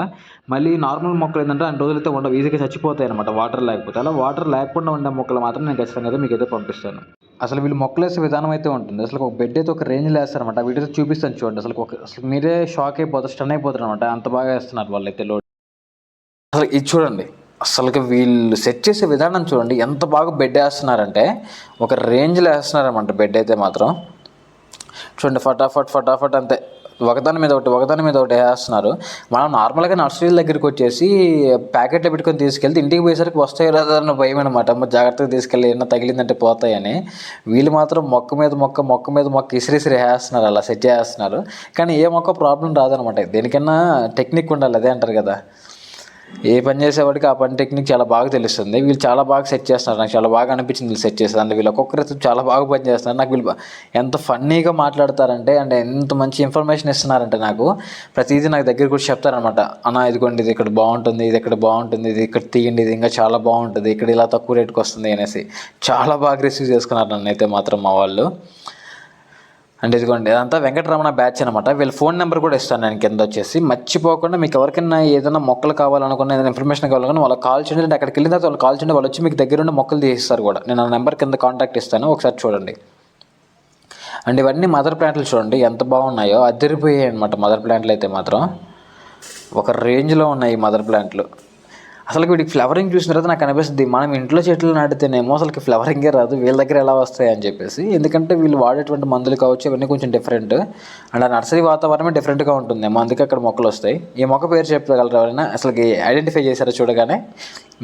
మళ్ళీ నార్మల్ మొక్కలు ఏంటంటే అన్ని రోజులైతే ఉండవు ఈజీగా చచ్చిపోతాయి అనమాట వాటర్ లేకపోతే. అలా వాటర్ లేకుండా ఉండే మొక్కలు మాత్రం నేను ఖచ్చితంగా అయితే మీకు అయితే పంపిస్తాను. అసలు వీళ్ళు మొక్కలు వేసే విధానం అయితే ఉంటుంది. అసలు ఒక బెడ్ అయితే ఒక లేస్తారు వేస్తారనమాట వీటితో చూపిస్తాను చూడండి. అసలు ఒక అసలు మీరే షాక్ అయిపోతారు స్టన్ అయిపోతారు అనమాట అంత బాగా వేస్తున్నారు వాళ్ళు అయితే లోడ్ అసలు ఇది చూడండి. అసలుకి వీళ్ళు సెట్ చేసే విధానం చూడండి. ఎంత బాగా బెడ్ వేస్తున్నారంటే ఒక రేంజ్లో వేస్తున్నారన్నమాట బెడ్ అయితే మాత్రం. చూడండి ఫటాఫట్ ఫటాఫట్ అంతే. ఒకదాని మీద ఒకటి ఒకదాని మీద ఒకటి వేస్తున్నారు. మనం నార్మల్గా నర్సరీల దగ్గరికి వచ్చేసి ప్యాకెట్లు పెట్టుకొని తీసుకెళ్తే ఇంటికి పోయేసరికి వస్తాయి రాదన్న అన్న భయం అనమాట జాగ్రత్తగా తీసుకెళ్ళి ఏమన్నా తగిలిందంటే పోతాయని. వీళ్ళు మాత్రం మొక్క మీద మొక్క మొక్క మీద మొక్క ఇసిరి ఇసిరి వేస్తున్నారు అలా సెట్ చేస్తున్నారు. కానీ ఏ మొక్క ప్రాబ్లం రాదనమాట దేనికన్నా టెక్నిక్ ఉండాలి అదే అంటారు కదా. ఏ పని చేసేవాడికి ఆ పని టెక్నిక్ చాలా బాగా తెలుస్తుంది. వీళ్ళు చాలా బాగా సెట్ చేస్తున్నారు. నాకు చాలా బాగా అనిపించింది వీళ్ళు సెట్ చేస్తారు అంటే వీళ్ళు ఒక్కొక్కరితో చాలా బాగా పని చేస్తున్నారు నాకు వీళ్ళు ఎంత ఫన్నీగా మాట్లాడతారంటే అంటే ఎంత మంచి ఇన్ఫర్మేషన్ ఇస్తున్నారంటే నాకు ప్రతిదీ నాకు దగ్గర కూడా చెప్తారనమాట అన్న ఇదిగోండి ఇది ఇక్కడ బాగుంటుంది ఇది ఇక్కడ బాగుంటుంది ఇది ఇక్కడ తీయండి ఇది ఇంకా చాలా బాగుంటుంది ఇక్కడ ఇలా తక్కువ రేటుకి వస్తుంది అనేసి చాలా బాగా రిసీవ్ చేసుకున్నారు నన్ను అయితే మాత్రం మా వాళ్ళు. అంటే ఇదిగోండి ఇదంతా వెంకటరమణ బ్యాచ్ అనమాట వీళ్ళ ఫోన్ నెంబర్ కూడా ఇస్తాను నేను కింద వచ్చేసి. మర్చిపోకుండా మీకు ఎవరికైనా ఏదైనా మొక్కలు కావాలనుకున్న ఏదైనా ఇన్ఫర్మేషన్ కావాలనుకున్న వాళ్ళకి కాల్ చేయండి. అంటే అక్కడికి వెళ్ళిన తర్వాత వాళ్ళు కాల్ చేయండి. వాళ్ళు వచ్చి మీకు దగ్గరుండి మొక్కలు తీసిస్తారు కూడా. నేను ఆ నెంబర్ కింద కాంటాక్ట్ ఇస్తాను. ఒకసారి చూడండి. అండ్ ఇవన్నీ మదర్ ప్లాంట్లు చూడండి ఎంత బాగున్నాయో. అదిరిపోయాయి అనమాట మదర్ ప్లాంట్లు అయితే మాత్రం. ఒక రేంజ్లో ఉన్నాయి మదర్ ప్లాంట్లు. అసలు వీటికి ఫ్లవరింగ్ చూసిన తర్వాత నాకు అనిపిస్తుంది మనం ఇంట్లో చెట్లు నాటితేనేమో అసలుకి ఫ్లవరింగే రాదు వీళ్ళ దగ్గర ఎలా వస్తాయి అని చెప్పేసి. ఎందుకంటే వీళ్ళు వాడేటువంటి మందులు కావచ్చు ఇవన్నీ కొంచెం డిఫరెంట్ అండ్ ఆ నర్సరీ వాతావరణమే డిఫరెంట్గా ఉంటుందేమో అందుకే అక్కడ మొక్కలు వస్తాయి. ఈ మొక్క పేరు చెప్పగలరు ఎవరైనా? అసలుకి ఐడెంటిఫై చేశారో చూడగానే?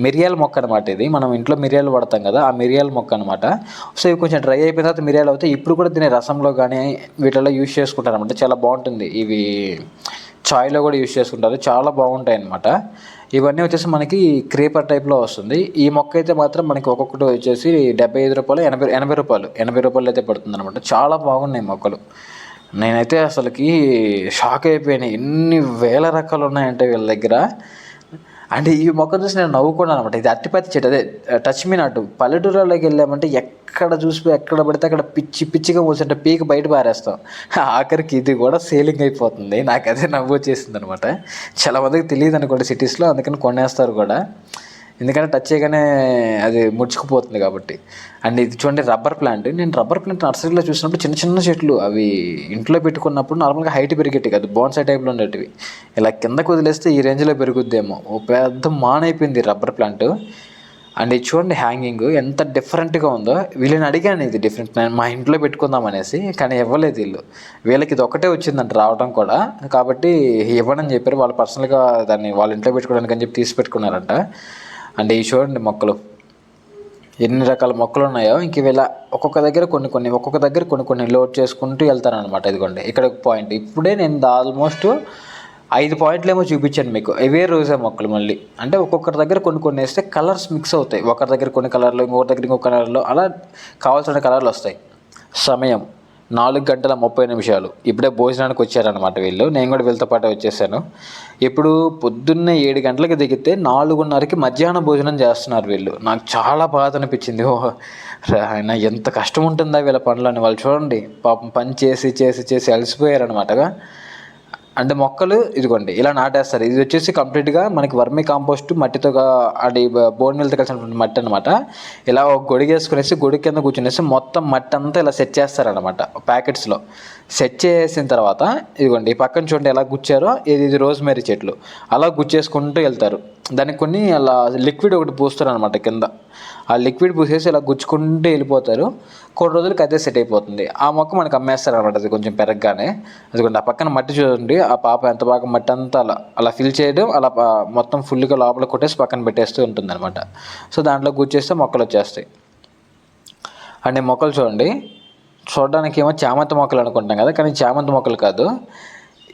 మిరియాల మొక్క అనమాట ఇది. మనం ఇంట్లో మిరియాలు వాడతాం కదా ఆ మిరియాల మొక్క అనమాట సో ఇవి కొంచెం డ్రై అయిపోయిన తర్వాత మిరియాలు అవుతాయి. ఇప్పుడు కూడా దీని రసంలో కానీ వీటిలో యూజ్ చేసుకుంటారు అనమాట చాలా బాగుంటుంది. ఇవి చాయ్లో కూడా యూజ్ చేసుకుంటారు. చాలా బాగుంటాయి అనమాట ఇవన్నీ వచ్చేసి మనకి క్రీపర్ టైప్లో వస్తుంది. ఈ మొక్క అయితే మాత్రం మనకి ఒక్కొక్కటి వచ్చేసి డెబ్బై ఐదు రూపాయలు ఎనభై ఎనభై రూపాయలు ఎనభై రూపాయలు అయితే పడుతుంది అనమాట చాలా బాగున్నాయి మొక్కలు. నేనైతే అసలుకి షాక్ అయిపోయాను. ఎన్ని వేల రకాలు ఉన్నాయంటే వీళ్ళ దగ్గర. అంటే ఈ మొక్క చూసి నేను నవ్వుకున్నాను అనమాట ఇది అట్టిపత్తి చెట్టు. అదే టచ్ మీ నాటు పల్లెటూరులోకి వెళ్ళామంటే ఎక్కడ చూసి ఎక్కడ పడితే అక్కడ పిచ్చి పిచ్చిగా కూర్చుంటే పీక బయట పారేస్తాం. ఆఖరికి ఇది కూడా సేలింగ్ అయిపోతుంది. నాకు అదే నవ్వు వచ్చేసింది అనమాట చాలా మందికి తెలియదు అనుకోండి సిటీస్లో అందుకని కొనేస్తారు కూడా. ఎందుకంటే టచ్ చేయగానే అది ముడుచుకుపోతుంది కాబట్టి. అండ్ ఇది చూడండి రబ్బర్ ప్లాంట్ నేను రబ్బర్ ప్లాంట్ నర్సరీలో చూసినప్పుడు చిన్న చిన్న చెట్లు అవి ఇంట్లో పెట్టుకున్నప్పుడు నార్మల్గా హైట్ పెరిగేటివి కాదు. బోన్సై టైప్లో ఉండేటివి. ఇలా కిందకు వదిలేస్తే ఈ రేంజ్లో పెరుగుద్దేమో. ఓ పెద్ద మాన్ అయిపోయింది రబ్బర్ ప్లాంట్ అండ్ ఇది చూడండి హ్యాంగింగ్ ఎంత డిఫరెంట్గా ఉందో. వీళ్ళని అడిగాను ఇది డిఫరెంట్ నేను మా ఇంట్లో పెట్టుకుందాం అనేసి కానీ ఇవ్వలేదు వీళ్ళు. వీళ్ళకి ఇది ఒకటే వచ్చిందంట రావడం కూడా. కాబట్టి ఇవ్వనని చెప్పారు. వాళ్ళు పర్సనల్గా దాన్ని వాళ్ళ ఇంట్లో పెట్టుకోవడానికి అని చెప్పి తీసి పెట్టుకున్నారంట. అంటే ఈ చూడండి మొక్కలు. ఎన్ని రకాల మొక్కలు ఉన్నాయో ఇంక ఇలా ఒక్కొక్క దగ్గర కొన్ని కొన్ని ఒక్కొక్క దగ్గర కొన్ని కొన్ని లోడ్ చేసుకుంటూ వెళ్తారనమాట ఇదిగోండి. ఇక్కడ ఒక పాయింట్ ఇప్పుడే నేను ఆల్మోస్ట్ ఐదు పాయింట్లు ఏమో చూపించాను మీకు. ఇవే రోజే మొక్కలు మళ్ళీ. అంటే ఒక్కొక్కరి దగ్గర కొన్ని కొన్ని వేస్తే కలర్స్ మిక్స్ అవుతాయి. ఒకరి దగ్గర కొన్ని కలర్లు ఇంకొకరి దగ్గర ఇంకొక కలర్లు అలా కావాల్సిన కలర్లు వస్తాయి. సమయం. నాలుగు గంటల ముప్పై నిమిషాలు. ఇప్పుడే భోజనానికి వచ్చారనమాట వీళ్ళు. నేను కూడా వీళ్ళతో పాటు వచ్చేసాను. ఇప్పుడు పొద్దున్నే ఏడు గంటలకు దిగితే నాలుగున్నరకి మధ్యాహ్నం భోజనం చేస్తున్నారు వీళ్ళు. నాకు చాలా బాధ అనిపించింది. ఓ ఆయన ఎంత కష్టం ఉంటుందా వీళ్ళ పనులని వాళ్ళు చూడండి పాపం పని చేసి చేసి చేసి అలసిపోయారనమాటగా అంటే మొక్కలు ఇదిగోండి ఇలా నాటేస్తారు. ఇది వచ్చేసి కంప్లీట్గా మనకి వర్మి కాంపోస్ట్ మట్టితో అది బోన్ నీళ్ళతో కలిసినటువంటి మట్టి అనమాట ఇలా ఒక గొడుగు వేసుకునేసి గొడి కింద కూర్చునేసి మొత్తం మట్టి అంతా ఇలా సెట్ చేస్తారనమాట ప్యాకెట్స్లో సెట్ చేసిన తర్వాత ఇదిగోండి ఈ పక్కన చూడండి ఎలా గుచ్చారో ఇది ఇది రోజ్మేరీ చెట్లు. అలా గుచ్చేసుకుంటూ వెళ్తారు. దానికి కొన్ని అలా లిక్విడ్ ఒకటి పూస్తారు అనమాట కింద. ఆ లిక్విడ్ పూసేసి ఇలా గుచ్చుకుంటూ వెళ్ళిపోతారు. కొన్ని రోజులకి అదే సెట్ అయిపోతుంది. ఆ మొక్క మనకు అమ్మేస్తారు అనమాట అది కొంచెం పెరగగానే. అదిగోండి ఆ పక్కన మట్టి చూడండి. ఆ పాప ఎంత బాగా మట్టి అంతా అలా అలా ఫిల్ చేయడం అలా మొత్తం ఫుల్గా లోపల కొట్టేసి పక్కన పెట్టేస్తూ ఉంటుంది అనమాట సో దాంట్లో గుచ్చేస్తే మొక్కలు వచ్చేస్తాయి. అండ్ మొక్కలు చూడండి. చూడడానికి ఏమో చామంతి మొక్కలు అనుకుంటాం కదా కానీ చామంతి మొక్కలు కాదు.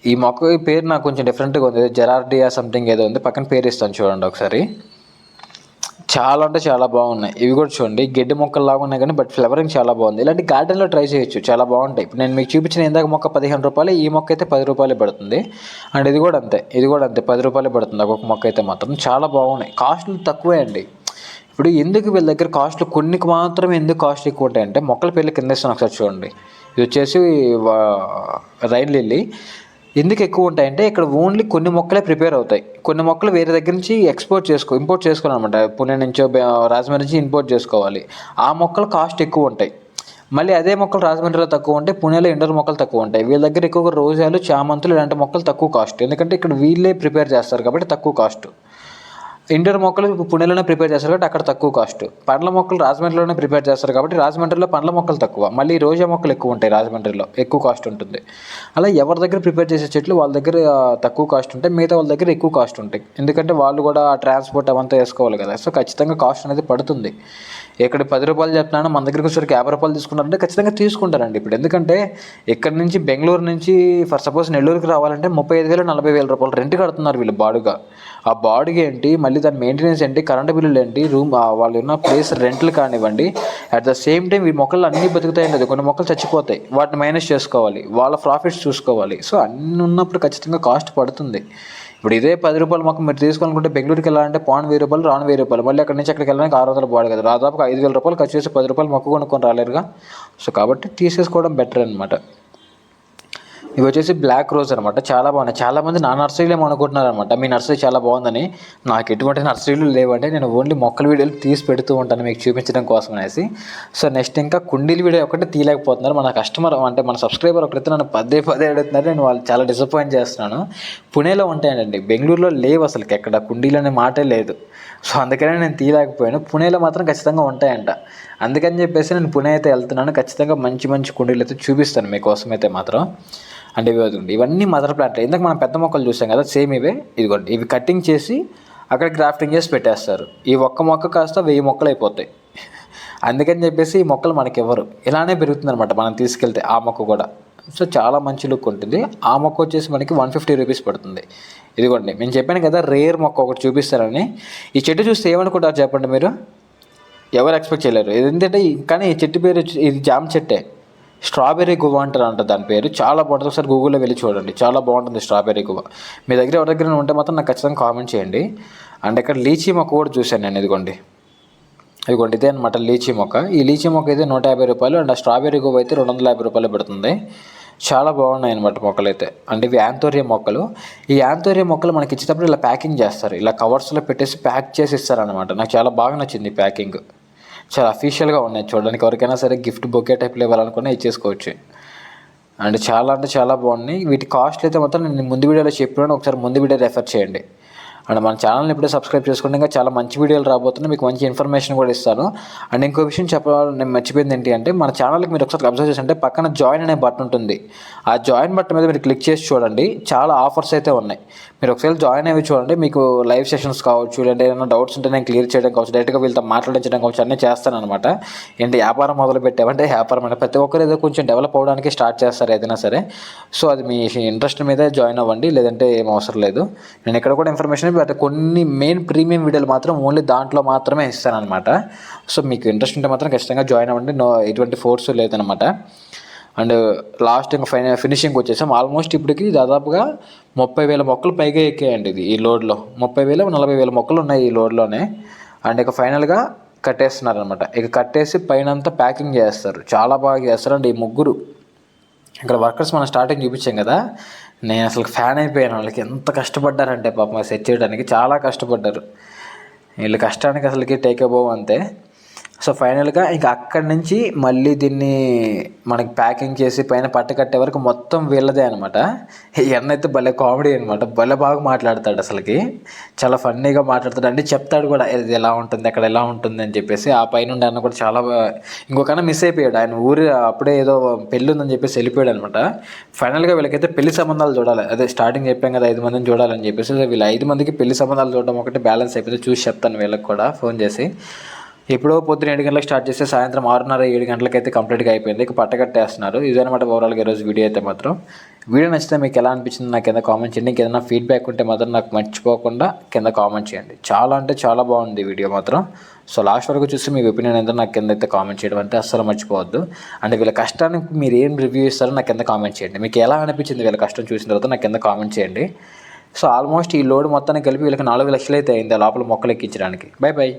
ఈ మొక్క ఈ పేరు నాకు కొంచెం డిఫరెంట్గా ఉంది. జెరార్డియా సంథింగ్ ఏదో ఉంది. పక్కన పేరు ఇస్తాను చూడండి ఒకసారి. చాలా అంటే చాలా బాగున్నాయి. ఇవి కూడా చూడండి. గడ్డి మొక్కలు లాగా ఉన్నాయి కానీ బట్ ఫ్లవరింగ్ చాలా బాగుంది. ఇలాంటి గార్డెన్లో ట్రై చేయొచ్చు. చాలా బాగుంటాయి. ఇప్పుడు నేను మీకు చూపించిన ఇందాక మొక్క పదిహేను రూపాయలు ఈ మొక్క అయితే పది రూపాయలు పడుతుంది. అండ్ ఇది కూడా అంతే. ఇది కూడా అంతే. పది రూపాయలు పడుతుంది. ఒక్కొక్క మొక్క అయితే మాత్రం చాలా బాగున్నాయి. కాస్ట్లు తక్కువే అండి. ఇప్పుడు ఎందుకు వీళ్ళ దగ్గర కాస్ట్లు కొన్ని మాత్రం ఎందుకు కాస్ట్ ఎక్కువ ఉంటాయంటే మొక్కల పేర్లు కింద ఇస్తాను ఒకసారి చూడండి. ఇది వచ్చేసి రైన్ లిల్లీ. ఎందుకు ఎక్కువ ఉంటాయంటే ఇక్కడ ఓన్లీ కొన్ని మొక్కలే ప్రిపేర్ అవుతాయి. కొన్ని మొక్కలు వేరే దగ్గర నుంచి ఎక్స్పోర్ట్ చేసుకో ఇంపోర్ట్ చేసుకోవాలన్నమాట. పుణె నుంచో రాజమండ్రి నుంచి ఇంపోర్ట్ చేసుకోవాలి. ఆ మొక్కలు కాస్ట్ ఎక్కువ ఉంటాయి. మళ్ళీ అదే మొక్కలు రాజమండ్రిలో తక్కువ ఉంటాయి పుణేలో ఇండోర్ మొక్కలు తక్కువ ఉంటాయి. వీళ్ళ దగ్గర ఎక్కువగా రోజాలు చామంతులు ఇలాంటి మొక్కలు తక్కువ కాస్ట్. ఎందుకంటే ఇక్కడ వీళ్ళే ప్రిపేర్ చేస్తారు కాబట్టి తక్కువ కాస్ట్. ఇండోర్ మొక్కలు పుణెలోనే ప్రిపేర్ చేస్తారు కాబట్టి అక్కడ తక్కువ కాస్ట్. పండ్ల మొక్కలు రాజమండ్రిలోనే ప్రిపేర్ చేస్తారు కాబట్టి రాజమండ్రిలో పండ్ల మొక్కలు తక్కువ. మళ్ళీ రోజా మొక్కలు ఎక్కువ ఉంటాయి రాజమండ్రిలో. ఎక్కువ కాస్ట్ ఉంటుంది. అలా ఎవరి దగ్గర ప్రిపేర్ చేసే చెట్లు వాళ్ళ దగ్గర తక్కువ కాస్ట్ ఉంటాయి. మిగతా వాళ్ళ దగ్గర ఎక్కువ కాస్ట్ ఉంటాయి. ఎందుకంటే వాళ్ళు కూడా ట్రాన్స్పోర్ట్ అవంతా వేసుకోవాలి కదా. సో ఖచ్చితంగా కాస్ట్ అనేది పడుతుంది. ఇక్కడ పది రూపాయలు చెప్తున్నాను మన దగ్గరికి వచ్చేసరికి యాభై రూపాయలు తీసుకున్నారంటే ఖచ్చితంగా తీసుకుంటారండి ఇప్పుడు. ఎందుకంటే ఇక్కడ నుంచి బెంగళూరు నుంచి ఫర్ సపోజ్ నెల్లూరుకి రావాలంటే ముప్పై ఐదు వేలు నలభై వేల రూపాయలు రెంట్ కడుతున్నారు వీళ్ళు బాడుగా. ఆ బాడీ ఏంటి మళ్ళీ దాని మెయింటెనెన్స్ ఏంటి కరెంట్ బిల్లులు ఏంటి రూమ్ వాళ్ళు ఉన్న ప్లేస్ రెంట్లు కానివ్వండి అట్ ద సేమ్ టైం ఈ మొక్కలు అన్నీ బతుకుతాయి లేదు కొన్ని మొక్కలు చచ్చిపోతాయి. వాటిని మైనస్ చేసుకోవాలి. వాళ్ళ ప్రాఫిట్స్ చూసుకోవాలి. సో అన్నీ ఉన్నప్పుడు ఖచ్చితంగా కాస్ట్ పడుతుంది. ఇప్పుడు ఇదే పది రూపాయలు మొక్క మీరు తీసుకోవాలనుకుంటే బెంగళూరుకి వెళ్ళాలంటే పాన్ వెయ్యి రూపాయలు రాను వెయ్యి రూపాయలు. మళ్ళీ అక్కడి నుంచి అక్కడికి వెళ్ళడానికి ఆరు వందలు బాడు కదా. దాదాపు ఐదు వేల రూపాయలు ఖర్చు చేసి పది రూపాయలు మొక్క కొనుక్కొని రాలేరుగా. సో కాబట్టి తీసేసుకోవడం బెటర్ అనమాట ఇవి వచ్చేసి బ్లాక్ రోజ్ అనమాట చాలా బాగున్నాయి. చాలామంది నా నర్సరీలో అనుకుంటున్నారు అనమాట మీ నర్సరీ చాలా బాగుందని. నాకు ఎటువంటి నర్సరీలు లేవంటే నేను ఓన్లీ మొక్కల వీడియోలు తీసి పెడుతూ ఉంటాను మీకు చూపించడం కోసం అనేసి. సో నెక్స్ట్ ఇంకా కుండీల వీడియో ఒకటి తీయలేకపోతున్నారు. మన కస్టమర్ అంటే మన సబ్స్క్రైబర్ ఒకరైతే నన్ను పదే పదే అడుగుతున్నారు. నేను వాళ్ళు చాలా డిసప్పాయింట్ చేస్తున్నాను. పుణేలో ఉంటాయండి. బెంగళూరులో లేవు అసలు ఎక్కడ కుండీలు అనే మాటే లేదు. సో అందుకనే నేను తీయలేకపోయాను. పుణేలో మాత్రం ఖచ్చితంగా ఉంటాయంట. అందుకని చెప్పేసి నేను పుణే అయితే వెళ్తున్నాను. ఖచ్చితంగా మంచి మంచి కుండీలు అయితే చూపిస్తాను మీకోసం అయితే మాత్రం. అంటే ఇవి అవుతుంది ఇవన్నీ మదర్ ప్లాంట్ ఇందాక మనం పెద్ద మొక్కలు చూసాం కదా సేమ్ ఇవే. ఇదిగోండి ఇవి కటింగ్ చేసి అక్కడ గ్రాఫ్టింగ్ చేసి పెట్టేస్తారు. ఈ ఒక్క మొక్క కాస్త వెయ్యి మొక్కలు అయిపోతాయి. అందుకని చెప్పేసి ఈ మొక్కలు మనకి ఇవ్వరు ఇలానే పెరుగుతుందనమాట మనం తీసుకెళ్తే ఆ మొక్క కూడా. సో చాలా మంచి లుక్ ఉంటుంది. ఆ మొక్క వచ్చేసి మనకి వన్ ఫిఫ్టీ రూపీస్ పడుతుంది. ఇదిగోండి నేను చెప్పాను కదా రేర్ మొక్క ఒకటి చూపిస్తారని. ఈ చెట్టు చూస్తే ఏమనుకుంటారు చెప్పండి మీరు? ఎవరు ఎక్స్పెక్ట్ చేయలేరు. ఏంటంటే కానీ ఈ చెట్టు పేరు వచ్చి- ఇది జామ చెట్టే. స్ట్రాబెర్రీ గువ్వ అంటారు అంట దాని పేరు. చాలా బాగుంటుంది. ఒకసారి గూగుల్లో వెళ్ళి చూడండి. చాలా బాగుంటుంది స్ట్రాబెర్రీ గువ్వ. మీ దగ్గర ఎవరి దగ్గర ఉంటే మాత్రం నాకు ఖచ్చితంగా కామెంట్ చేయండి. అండ్ ఇక్కడ లీచీ మొక్క కూడా చూశాను నేను. ఇదిగోండి. ఇదిగోండి ఇదే అనమాట లీచీ మొక్క. ఈ లీచీ మొక్క అయితే నూట యాభై రూపాయలు అండ్ ఆ స్ట్రాబెర్రీ గువ్వ అయితే రెండు వందల యాభై రూపాయలు పెడుతుంది. చాలా బాగున్నాయి అనమాట మొక్కలు అయితే. అంటే ఇవి యాంతోరియా మొక్కలు. ఈ యాంతోరియా మొక్కలు మనకి ఇచ్చేటప్పుడు ఇలా ప్యాకింగ్ చేస్తారు. ఇలా కవర్స్లో పెట్టేసి ప్యాక్ చేసి ఇస్తారనమాట నాకు చాలా బాగా నచ్చింది ప్యాకింగ్. చాలా అఫీషియల్గా ఉన్నాయి. చూడడానికి ఎవరికైనా సరే గిఫ్ట్ బొకే టైప్లో ఇవ్వాలనుకున్నా ఇచ్చేసుకోవచ్చు. అండ్ చాలా అంటే చాలా బాగున్నాయి. వీటి కాస్ట్ అయితే మాత్రం నేను ముందు వీడియోలో చెప్పినాను. ఒకసారి ముందు వీడియో రెఫర్ చేయండి. అండ్ మన ఛానల్ని ఇప్పుడే సబ్స్క్రైబ్ చేసుకుంటే ఇంకా చాలా మంచి వీడియోలు రాబోతున్నాయి. మీకు మంచి ఇన్ఫర్మేషన్ కూడా ఇస్తాను. అండ్ ఇంకో విషయం చెప్పాలి నేను మర్చిపోయింది ఏంటి అంటే మన ఛానల్కి మీరు ఒకసారి అబ్జర్వ్ చేసి అంటే పక్కన జాయిన్ అనే బటన్ ఉంటుంది. ఆ జాయిన్ బటన్ మీద మీరు క్లిక్ చేసి చూడండి. చాలా ఆఫర్స్ అయితే ఉన్నాయి. మీరు ఒకసారి జాయిన్ అయ్యి చూడండి. మీకు లైవ్ సెషన్స్ కావచ్చు లేదంటే ఏదైనా డౌట్స్ ఉంటే నేను క్లియర్ చేయడం కావచ్చు డైరెక్ట్గా వీళ్ళతో మాట్లాడించడం కావచ్చు అన్నీ చేస్తాను అనమాట ఏంటి వ్యాపారం మొదలు పెట్టామంటే వ్యాపారం అంటే ప్రతి ఒక్కరు ఏదో కొంచెం డెవలప్ అవ్వడానికి స్టార్ట్ చేస్తారు ఏదైనా సరే. సో అది మీ ఇంట్రెస్ట్ మీద జాయిన్ అవ్వండి. లేదంటే ఏం అవసరం లేదు. నేను ఇక్కడ కూడా ఇన్ఫర్మేషన్ బట్ కొన్ని మెయిన్ ప్రీమియం వీడియోలు మాత్రం ఓన్లీ దాంట్లో మాత్రమే ఇస్తాను అనమాట సో మీకు ఇంట్రెస్ట్ ఉంటే మాత్రం ఖచ్చితంగా జాయిన్ అవ్వండి. నో ఎటువంటి ఫోర్స్ లేదనమాట అండ్ లాస్ట్ ఇంకా ఫైన ఫినిషింగ్ వచ్చేసాం. ఆల్మోస్ట్ ఇప్పటికి దాదాపుగా ముప్పై వేల మొక్కలు పైగా ఎక్కాయండి ఇది ఈ లోడ్లో ముప్పై వేల నలభై వేల మొక్కలు ఉన్నాయి ఈ లోడ్లోనే అండ్ ఇక ఫైనల్గా కట్టేస్తున్నారు అనమాట ఇక కట్టేసి పైన అంతా ప్యాకింగ్ చేస్తారు. చాలా బాగా చేస్తారు అండ్ ఈ ముగ్గురు. ఇక్కడ వర్కర్స్ మనం స్టార్టింగ్ చూపించాం కదా. నేను అసలు ఫ్యాన్ అయిపోయాను. వాళ్ళకి ఎంత కష్టపడ్డారంటే పాపం సెట్ చేయడానికి చాలా కష్టపడ్డారు. వీళ్ళు కష్టానికి అసలుకి టేక్ అబోవ్ అంతే. సో ఫైనల్గా ఇంకా అక్కడి నుంచి మళ్ళీ దీన్ని మనకి ప్యాకింగ్ చేసి పైన పట్ట కట్టే వరకు మొత్తం వీళ్ళదే అనమాట ఈ అన్న అయితే భలే కామెడీ అనమాట భలే బాగా మాట్లాడతాడు అసలుకి. చాలా ఫన్నీగా మాట్లాడతాడు. అంటే చెప్తాడు కూడా ఇది ఎలా ఉంటుంది? అక్కడ ఎలా ఉంటుంది? అని చెప్పేసి. ఆ పైన అన్న కూడా చాలా బా- మిస్ అయిపోయాడు. ఆయన ఊరి అప్పుడే ఏదో పెళ్ళి ఉందని చెప్పేసి వెళ్ళిపోయాడు అనమాట ఫైనల్గా వీళ్ళకైతే పెళ్ళి సంబంధాలు చూడాలి. అదే స్టార్టింగ్ చెప్పాం కదా ఐదు మందిని చూడాలని చెప్పేసి. వీళ్ళ ఐదు మందికి పెళ్ళి సంబంధాలు చూడడం ఒకటి బ్యాలెన్స్ అయిపోతే చూసి చెప్తాను వీళ్ళకి కూడా. ఫోన్ చేసి. ఎప్పుడో పొద్దున ఏడు గంటలకు స్టార్ట్ చేస్తే సాయంత్రం ఆరున్నర ఏడు గంటలకైతే కంప్లీట్గా అయిపోయింది. ఇక పట్టకట్టేస్తున్నారు ఇదనమాట ఓవరాల్గా ఈరోజు వీడియో అయితే మాత్రం. వీడియో నచ్చితే మీకు ఎలా అనిపించింది నాకు కింద కామెంట్ చేయండి. మీకు ఏదైనా ఫీడ్బ్యాక్ ఉంటే మాత్రం నాకు మర్చిపోకుండా కింద కామెంట్ చేయండి. చాలా అంటే చాలా బాగుంది వీడియో మాత్రం. సో లాస్ట్ వరకు చూసి మీ ఒపీనియన్ ఏదో నాకు కింద అయితే కామెంట్ చేయడం అంటే అస్సలు మర్చిపోవద్దు. అంటే వీళ్ళ కష్టానికి మీరు ఏం రివ్యూ ఇస్తారో నాకు కింద కామెంట్ చేయండి. మీకు ఎలా అనిపించింది వీళ్ళ కష్టం చూసిన తర్వాత నాకు కింద కామెంట్ చేయండి. సో ఆల్మోస్ట్ ఈ లోడ్ మొత్తాన్ని కలిపి వీళ్ళకి నాలుగు లక్షలు అయితే అయింది. ఆ లోపల మొక్కలు ఎక్కించడానికి. By by